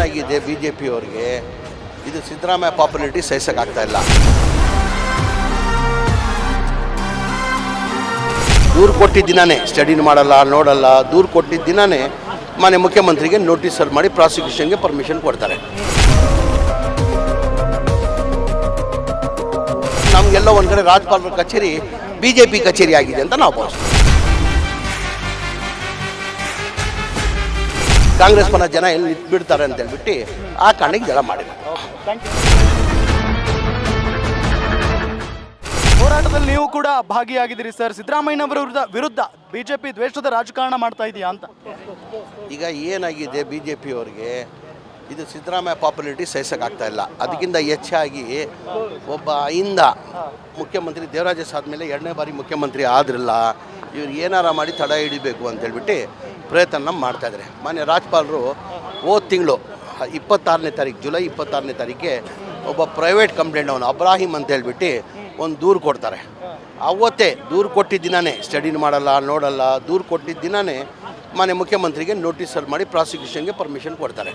ಏನಾಗಿದೆ B J ಪಿಯವ್ರಿಗೆ ಇದು Siddaramaiah popularity ಸಹಿಸೋಕ್ಕಾಗ್ತಾ ಇಲ್ಲ. ದೂರು ಕೊಟ್ಟಿದ್ದ ದಿನಾನೇ ಸ್ಟಡಿನ ಮಾಡಲ್ಲ, ನೋಡಲ್ಲ, ದೂರು ಕೊಟ್ಟಿದ್ದ ದಿನಾನೇ ಮನೆ ಮುಖ್ಯಮಂತ್ರಿಗೆ ನೋಟಿಸ್ ಸರ್ ಮಾಡಿ ಪ್ರಾಸಿಕ್ಯೂಷನ್ಗೆ ಪರ್ಮಿಷನ್ ಕೊಡ್ತಾರೆ. ನಮಗೆಲ್ಲ ಒಂದು ಕಡೆ ರಾಜ್ಯಪಾಲರ ಕಚೇರಿ ಬಿ ಜೆ ಪಿ ಕಚೇರಿ ಆಗಿದೆ ಅಂತ ನಾವು ಭಾವಿಸ್ತೀವಿ. ಕಾಂಗ್ರೆಸ್ ಪರ ಜನ ಎಲ್ಲಿ ನಿಂತ್ಬಿಡ್ತಾರೆ ಅಂತ ಹೇಳ್ಬಿಟ್ಟು ಆ ಕಾರಣಕ್ಕೆ ಜಳ ಮಾಡಿದೆ ಹೋರಾಟದಲ್ಲಿ ನೀವು ಕೂಡ ಭಾಗಿಯಾಗಿದ್ದೀರಿ ಸರ್. ಸಿದ್ದರಾಮಯ್ಯನವರ ವಿರುದ್ಧ ವಿರುದ್ಧ ಬಿಜೆಪಿ ದ್ವೇಷದ ರಾಜಕಾರಣ ಮಾಡ್ತಾ ಇದೆಯಾ ಅಂತ? ಈಗ ಏನಾಗಿದೆ ಬಿ ಜೆ ಪಿಯವ್ರಿಗೆ ಇದು ಸಿದ್ದರಾಮಯ್ಯ ಪಾಪ್ಯುಲಾರಿಟಿ ಸಹಿಸೋಕ್ಕಾಗ್ತಾ ಇಲ್ಲ. ಅದಕ್ಕಿಂತ ಹೆಚ್ಚಾಗಿ ಒಬ್ಬ ಇಂದ ಮುಖ್ಯಮಂತ್ರಿ ದೇವರಾಜಸ್ ಆದಮೇಲೆ ಎರಡನೇ ಬಾರಿ ಮುಖ್ಯಮಂತ್ರಿ ಆದ್ರಲ್ಲ. ಇವ್ರು ಏನಾರ ಮಾಡಿ ತಡ ಹಿಡಿಬೇಕು ಅಂತ ಹೇಳ್ಬಿಟ್ಟು ಪ್ರಯತ್ನ ಮಾಡ್ತಾಯಿದ್ದಾರೆ ಮಾನ್ಯ ರಾಜ್ಪಾಲರು ಹೋದ ತಿಂಗಳು ಇಪ್ಪತ್ತಾರನೇ ತಾರೀಕು ಜುಲೈ ಇಪ್ಪತ್ತಾರನೇ ತಾರೀಕಿಗೆ ಒಬ್ಬ ಪ್ರೈವೇಟ್ ಕಂಪ್ಲೇಂಟ್ ಅವನು ಅಬ್ರಾಹಿಂ ಅಂತ ಹೇಳ್ಬಿಟ್ಟು ಒಂದು ದೂರು ಕೊಡ್ತಾರೆ. ಅವತ್ತೇ ದೂರು ಕೊಟ್ಟಿದ್ದ ದಿನವೇ ಸ್ಟಡಿನ ಮಾಡಲ್ಲ ನೋಡಲ್ಲ ದೂರು ಕೊಟ್ಟಿದ್ದ ದಿನವೇ ಮಾನ್ಯ ಮುಖ್ಯಮಂತ್ರಿಗೆ ನೋಟಿಸ್ ಸರ್ ಮಾಡಿ ಪ್ರಾಸಿಕ್ಯೂಷನ್ಗೆ ಪರ್ಮಿಷನ್ ಕೊಡ್ತಾರೆ.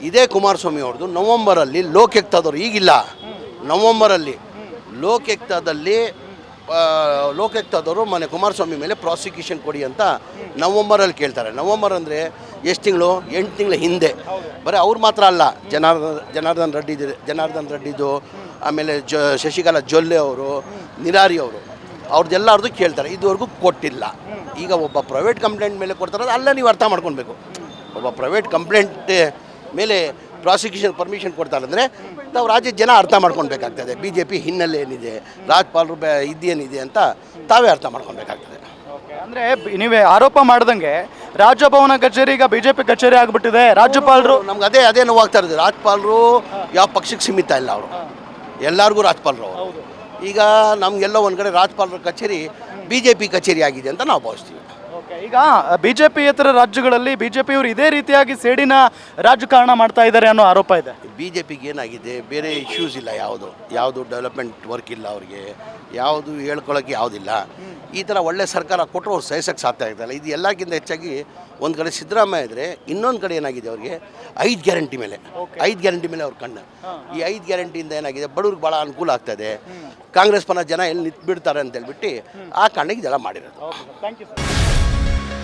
ಇದೇ ಕುಮಾರಸ್ವಾಮಿ ಅವ್ರದ್ದು ನವಂಬರಲ್ಲಿ ಲೋಕಾಯುಕ್ತದವ್ರು ಈಗಿಲ್ಲ. ನವಂಬರಲ್ಲಿ ಲೋಕಾಯುಕ್ತದಲ್ಲಿ ಆ, ಲೋಕಾಯುಕ್ತದವರು ಮನೆ ಕುಮಾರಸ್ವಾಮಿ ಮೇಲೆ ಪ್ರಾಸಿಕ್ಯೂಷನ್ ಕೊಡಿ ಅಂತ ನವಂಬರಲ್ಲಿ ಕೇಳ್ತಾರೆ. ನವಂಬರ್ ಅಂದರೆ ಎಷ್ಟು ತಿಂಗಳು? ಎಂಟು ತಿಂಗಳ ಹಿಂದೆ. ಬರೀ ಅವ್ರು ಮಾತ್ರ ಅಲ್ಲ, ಜನಾರ್ದನ್ ಜನಾರ್ದನ್ ರೆಡ್ಡಿ ಜನಾರ್ದನ್ ರೆಡ್ಡಿದು, ಆಮೇಲೆ ಜ, ಶಶಿಕಲಾ ಜೊಲ್ಲೆ ಅವರು, ನಿರಾರಿ ಅವರು ಅವ್ರದ್ದೆಲ್ಲರದು ಕೇಳ್ತಾರೆ. ಇದುವರೆಗೂ ಕೊಟ್ಟಿಲ್ಲ. ಈಗ ಒಬ್ಬ ಪ್ರೈವೇಟ್ ಕಂಪ್ಲೇಂಟ್ ಮೇಲೆ ಕೊಡ್ತಾರೆ. ಅಲ್ಲ ನೀವು ಅರ್ಥ ಮಾಡ್ಕೊಳ್ಬೇಕು. ಒಬ್ಬ ಪ್ರೈವೇಟ್ ಕಂಪ್ಲೇಂಟ್ ಮೇಲೆ ಪ್ರಾಸಿಕ್ಯೂಷನ್ ಪರ್ಮಿಷನ್ ಕೊಡ್ತಾರೆ ಅಂದರೆ ನಾವು ರಾಜ್ಯದ ಜನ ಅರ್ಥ ಮಾಡ್ಕೊಳ್ಬೇಕಾಗ್ತದೆ. ಬಿ ಜೆ ಪಿ ಹಿನ್ನೆಲೆ ಏನಿದೆ ರಾಜ್ಪಾಲರು ಬೆ ಇದೇನಿದೆ ಅಂತ ತಾವೇ ಅರ್ಥ ಮಾಡ್ಕೊಳ್ಬೇಕಾಗ್ತದೆ. ಅಂದರೆ ಬಿ- ನೀವೇ ಆರೋಪ ಮಾಡ್ದಂಗೆ ರಾಜಭವನ ಕಚೇರಿ ಈಗ ಬಿಜೆಪಿ ಕಚೇರಿ ಆಗಿಬಿಟ್ಟಿದೆ. ರಾಜ್ಯಪಾಲರು ನಮ್ಗೆ ಅದೇ ಅದೇ ನೋವಾಗ್ತಾ ಇರೋದು. ರಾಜ್ಪಾಲರು ಯಾವ ಪಕ್ಷಕ್ಕೆ ಸೀಮಿತ ಇಲ್ಲ ಅವರು. ಎಲ್ಲರಿಗೂ ರಾಜ್ಪಾಲರು ಅವರು. ಈಗ ನಮಗೆಲ್ಲ ಒಂದು ಕಡೆ ರಾಜ್ಪಾಲರ ಕಚೇರಿ ಬಿ ಜೆ ಪಿ ಕಚೇರಿ ಆಗಿದೆ ಅಂತ ನಾವು ಭಾವಿಸ್ತೀವಿ. ಈಗ ಬಿಜೆಪಿಯೇತರ ರಾಜ್ಯಗಳಲ್ಲಿ ಬಿಜೆಪಿಯವರು ಇದೇ ರೀತಿಯಾಗಿ ಸೇಡಿನ ರಾಜಕಾರಣ ಮಾಡ್ತಾ ಇದ್ದಾರೆ ಅನ್ನೋ ಆರೋಪ ಇದೆ. ಬಿ ಜೆ ಪಿಗೆ ಏನಾಗಿದೆ? ಬೇರೆ ಇಶ್ಯೂಸ್ ಇಲ್ಲ ಯಾವುದು. ಯಾವುದು ಡೆವಲಪ್ಮೆಂಟ್ ವರ್ಕ್ ಇಲ್ಲ ಅವ್ರಿಗೆ. ಯಾವುದು ಹೇಳ್ಕೊಳ್ಳೋಕ್ಕೆ ಯಾವುದಿಲ್ಲ. ಈ ಥರ ಒಳ್ಳೆ ಸರ್ಕಾರ ಕೊಟ್ಟರು ಅವ್ರು ಸಹಿಸಕ್ಕೆ ಸಾಧ್ಯ ಆಗ್ತಾಯಿಲ್ಲ ಇದು ಎಲ್ಲಕ್ಕಿಂತ ಹೆಚ್ಚಾಗಿ ಒಂದು ಕಡೆ ಸಿದ್ದರಾಮಯ್ಯ ಇದ್ದರೆ ಇನ್ನೊಂದು ಕಡೆ ಏನಾಗಿದೆ ಅವ್ರಿಗೆ? ಐದು ಗ್ಯಾರಂಟಿ ಮೇಲೆ. ಐದು ಗ್ಯಾರಂಟಿ ಮೇಲೆ ಅವ್ರ ಕಣ್ಣು. ಈ ಐದು ಗ್ಯಾರಂಟಿಯಿಂದ ಏನಾಗಿದೆ? ಬಡವ್ರಿಗೆ ಭಾಳ ಅನುಕೂಲ ಆಗ್ತದೆ ಕಾಂಗ್ರೆಸ್ ಪರ ಜನ ಎಲ್ಲಿ ನಿಂತ್ಬಿಡ್ತಾರೆ ಅಂತ ಹೇಳ್ಬಿಟ್ಟು ಆ ಕಾರಣಕ್ಕೆ ಜನ ಮಾಡಿರೋದು.